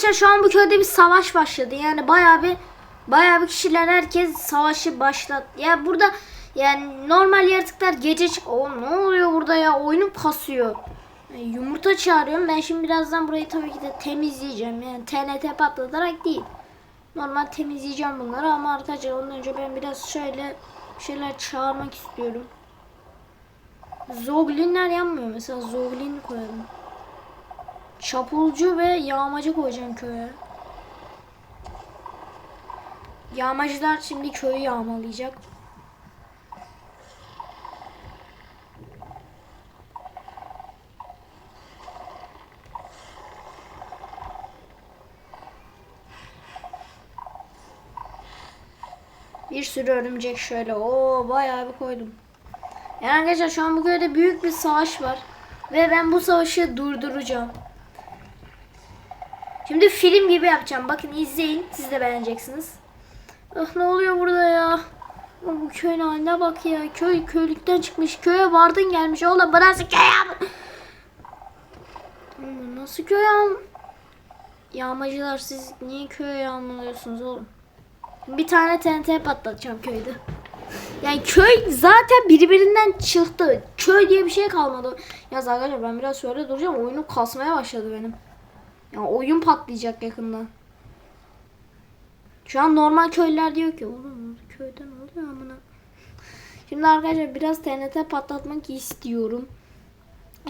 arkadaşlar şu an bu köyde bir savaş başladı. Yani bayağı bir bayağı bir kişiler herkes savaşı başlattı. Ya burada yani normal yaratıklar gece çık. O ne oluyor burada ya? Oyunu kasıyor. Yani yumurta çağırıyorum. Ben şimdi birazdan burayı tabii ki de temizleyeceğim. Yani TNT patlatarak değil. Normal temizleyeceğim bunları ama arkadaşlar ondan önce ben biraz şöyle şeyler çağırmak istiyorum. Zoglinler yanmıyor. Mesela Zoglin koyalım. Çapulcu ve yağmacı koyacağım köye. Yağmacılar şimdi köyü yağmalayacak. Bir sürü örümcek şöyle. Oo bayağı bir koydum. Yani arkadaşlar şu an bu köyde büyük bir savaş var. Ve ben bu savaşı durduracağım. Şimdi film gibi yapacağım. Bakın izleyin. Siz de beğeneceksiniz. Ah ne oluyor burada ya? Bu köyün haline bak ya. Köy köylükten çıkmış. Köye vardın gelmiş. Oğlum burası köy ama. Hmm, Nasıl köy yağm... Yağmacılar siz niye köye yağmalıyorsunuz oğlum? Bir tane TNT patlatacağım köyde. Yani köy zaten birbirinden çıktı. Köy diye bir şey kalmadı. Ya arkadaşlar ben biraz şöyle duracağım. Oyunu kasmaya başladı benim. Ya oyun patlayacak yakında. Şu an normal köylüler diyor ki oğlum köyde ne oluyor amına. Şimdi arkadaşlar biraz TNT patlatmak istiyorum.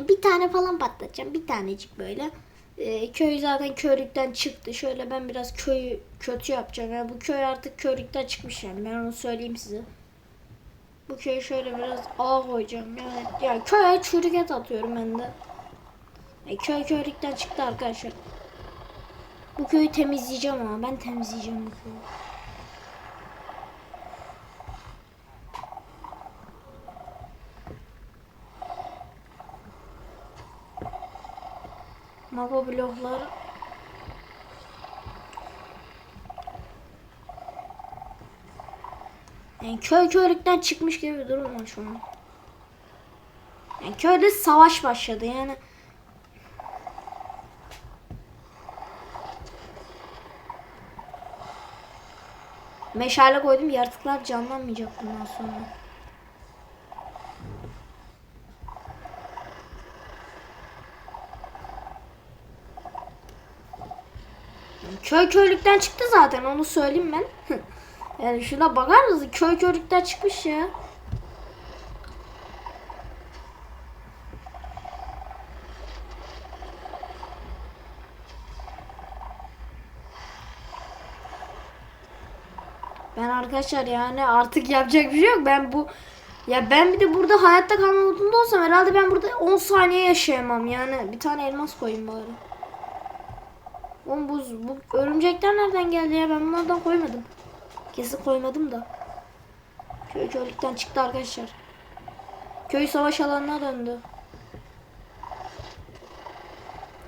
Bir tane falan patlatacağım. Bir tanecik böyle. Ee, köy zaten köylükten çıktı. Şöyle ben biraz köyü kötü yapacağım. Yani bu köy artık köylükten çıkmış yani. Ben onu söyleyeyim size. Bu köye şöyle biraz ağ koyacağım. Yani, yani köye çürük et atıyorum ben de. E, köy köylükten çıktı arkadaşlar. Bu köyü temizleyeceğim ama ben temizleyeceğim bu köyü. Mapa bloklar Yani köy köylükten çıkmış gibi bir durum var şu an. Yani köyde savaş başladı yani. Meşale koydum yaratıklar canlanmayacak bundan sonra. Köy köylükten çıktı zaten onu söyleyeyim ben. yani şuna bakar mısın? Köy köylükten çıkmış ya. Ben arkadaşlar yani artık yapacak bir şey yok. Ben bu ya ben bir de burada hayatta kalma modunda olsam herhalde ben burada 10 saniye yaşayamam yani. Bir tane elmas koyayım bari. Oğlum bu, bu örümcekler nereden geldi ya? Ben bunlardan koymadım. Kesin koymadım da. Köy köylükten çıktı arkadaşlar. Köy savaş alanına döndü.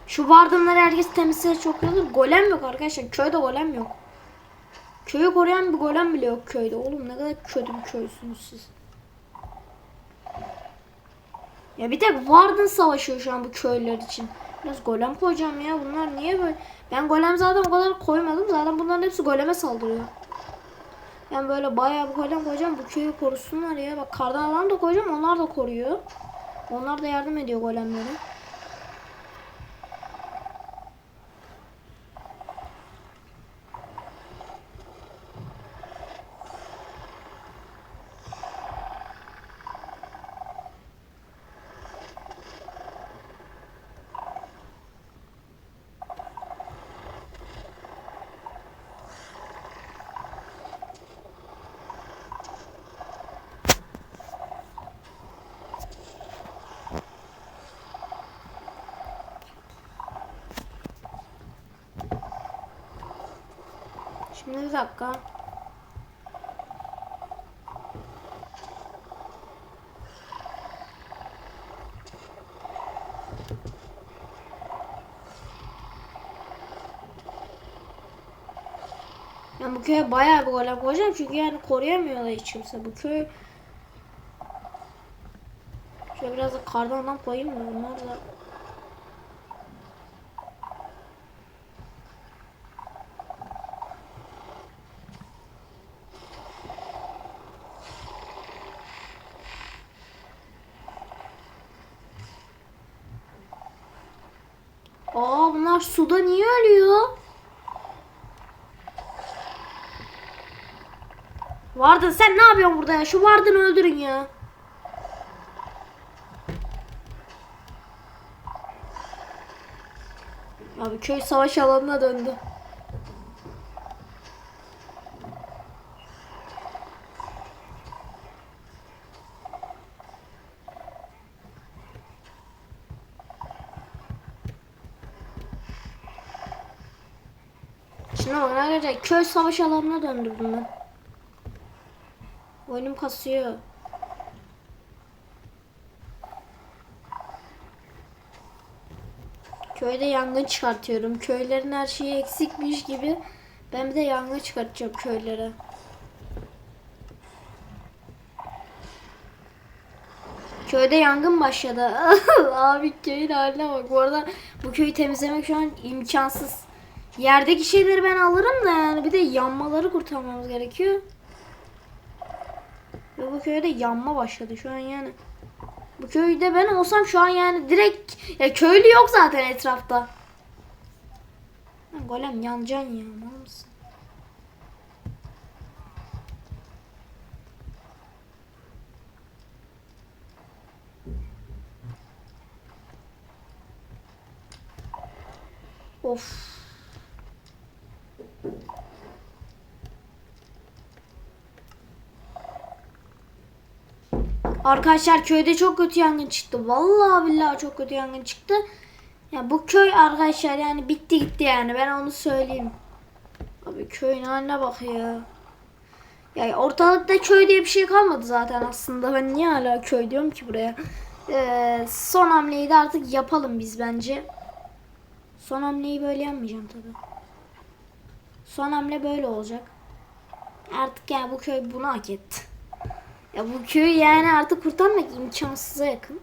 Şu vardımları herkes temizse çok iyi. Golem yok arkadaşlar. Köyde golem yok. Köyü koruyan bir golem bile yok köyde. Oğlum ne kadar kötü bir köysünüz siz. Ya bir tek Warden savaşıyor şu an bu köyler için. Biraz golem koyacağım ya. Bunlar niye böyle? Ben golem zaten o kadar koymadım. Zaten bunların hepsi goleme saldırıyor. Ben böyle bayağı bir golem koyacağım. Bu köyü korusunlar ya. Bak kardan adam da koyacağım. Onlar da koruyor. Onlar da yardım ediyor golemlere. Şimdi bir dakika. Ben bu köye bayağı bir golem koyacağım çünkü yani koruyamıyorlar hiç kimse. Bu köy Şöyle biraz da kardan adam koyayım mı bunlar da Aa bunlar suda niye ölüyor? Vardın sen ne yapıyorsun burada ya? Şu Vardın'ı öldürün ya. Abi köy savaş alanına döndü. Şimdi bakın arkadaşlar köy savaş alanına döndürdüm ben. Oyunum kasıyor. Köyde yangın çıkartıyorum. Köylerin her şeyi eksikmiş gibi ben bir de yangın çıkartacağım köylere. Köyde yangın başladı. Abi köyün haline bak. Bu arada bu köyü temizlemek şu an imkansız. Yerdeki şeyleri ben alırım da yani bir de yanmaları kurtarmamız gerekiyor. Ve bu köyde yanma başladı şu an yani. Bu köyde ben olsam şu an yani direkt ya köylü yok zaten etrafta. Golem yanacaksın ya? Of. Arkadaşlar köyde çok kötü yangın çıktı. Vallahi billahi çok kötü yangın çıktı. Ya bu köy arkadaşlar yani bitti gitti yani ben onu söyleyeyim. Abi köyün haline bak ya. Ya ortalıkta köy diye bir şey kalmadı zaten aslında. Ben niye hala köy diyorum ki buraya? Ee, son hamleyi de artık yapalım biz bence. Son hamleyi böyle yapmayacağım tabi. Son hamle böyle olacak. Artık yani bu köy bunu hak etti. Ya bu köyü yani artık kurtarmak imkansıza yakın.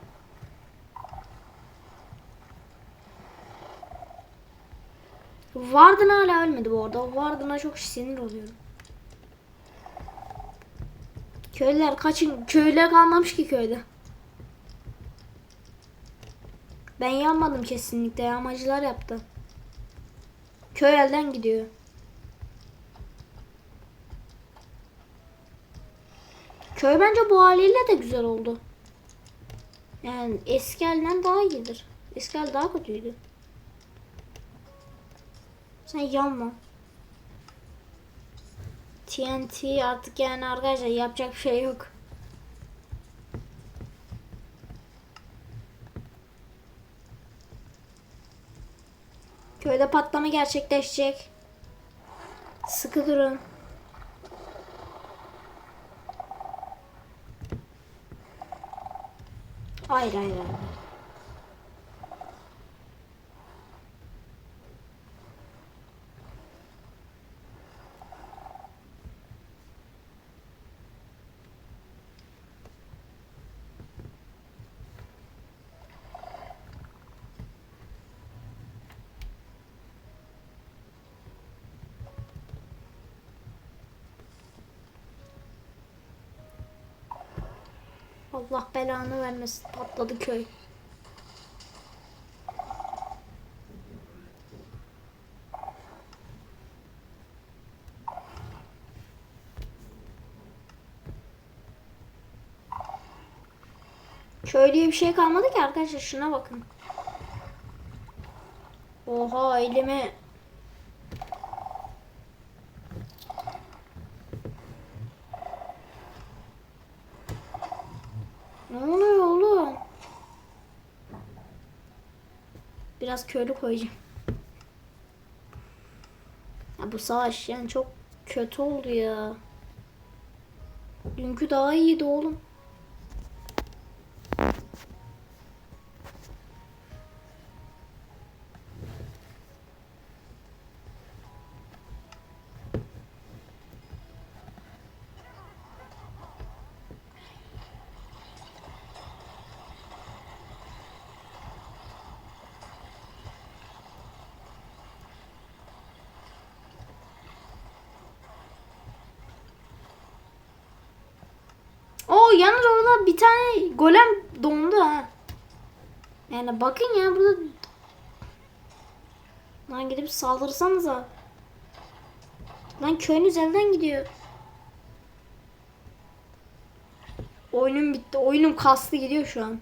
Vardın hala ölmedi bu arada. Vardın'a çok sinir oluyorum. Köylüler kaçın. Köylüler kalmamış ki köyde. Ben yanmadım kesinlikle. Yağmacılar yaptı. Köy elden gidiyor. Köy bence bu haliyle de güzel oldu. Yani eski halinden daha iyidir. Eski hal daha kötüydü. Sen yanma. TNT artık yani arkadaşlar yapacak bir şey yok. Köyde patlama gerçekleşecek. Sıkı durun. 画来来一 Allah belanı vermesin patladı köy. Köy diye bir şey kalmadı ki arkadaşlar şuna bakın. Oha elime Ne oluyor oğlum? Biraz köylü koyacağım. Ya bu savaş yani çok kötü oldu ya. Dünkü daha iyiydi oğlum. Yalnız orada bir tane golem dondu ha. Yani bakın ya burada Lan gidip saldırsanıza. Lan köyünüz elden gidiyor. Oyunum bitti. Oyunum kastı gidiyor şu an.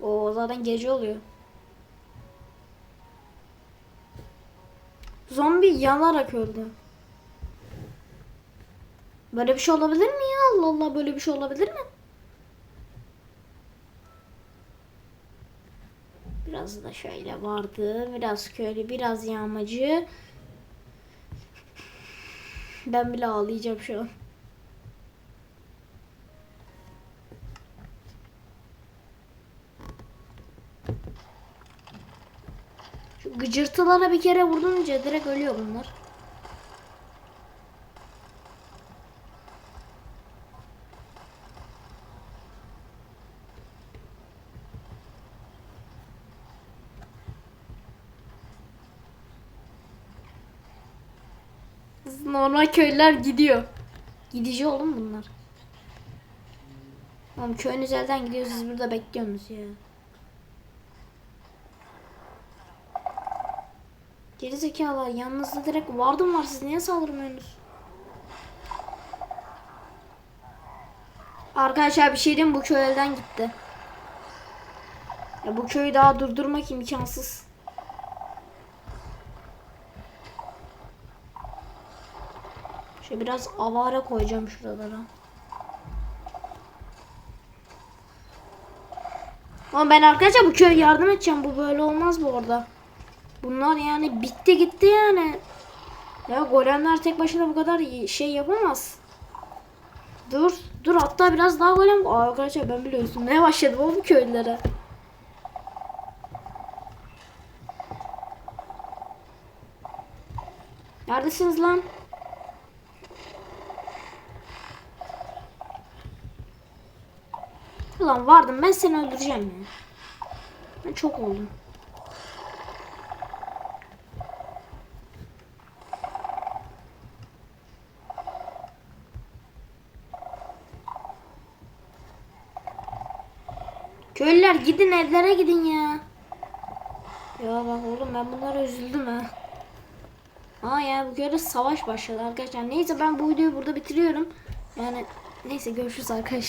O zaten gece oluyor. Zombi yanarak öldü. Böyle bir şey olabilir mi ya? Allah Allah böyle bir şey olabilir mi? Biraz da şöyle vardı. Biraz köylü, biraz yağmacı. Ben bile ağlayacağım şu an. Şu gıcırtılara bir kere vurdunca direkt ölüyor bunlar. Normal köylüler gidiyor. Gidici oğlum bunlar. Oğlum köyünüz elden gidiyor siz burada bekliyorsunuz ya. Geri zekalar yanınızda direkt vardım var siz niye saldırmıyorsunuz? Arkadaşlar bir şey diyeyim bu köy elden gitti. Ya bu köyü daha durdurmak imkansız. Şöyle biraz avare koyacağım şuralara. Ama ben arkadaşlar bu köye yardım edeceğim. Bu böyle olmaz bu arada. Bunlar yani bitti gitti yani. Ya golemler tek başına bu kadar şey yapamaz. Dur. Dur hatta biraz daha golem. Aa, arkadaşlar ben bile üzülmeye başladım oğlum köylülere. Neredesiniz lan? Ulan vardım ben seni öldüreceğim ya. Ben çok oldum. Köylüler gidin evlere gidin ya. Ya bak oğlum ben bunlara üzüldüm ha. Aa ya bu köyde savaş başladı arkadaşlar. Neyse ben bu videoyu burada bitiriyorum. Yani neyse görüşürüz arkadaşlar.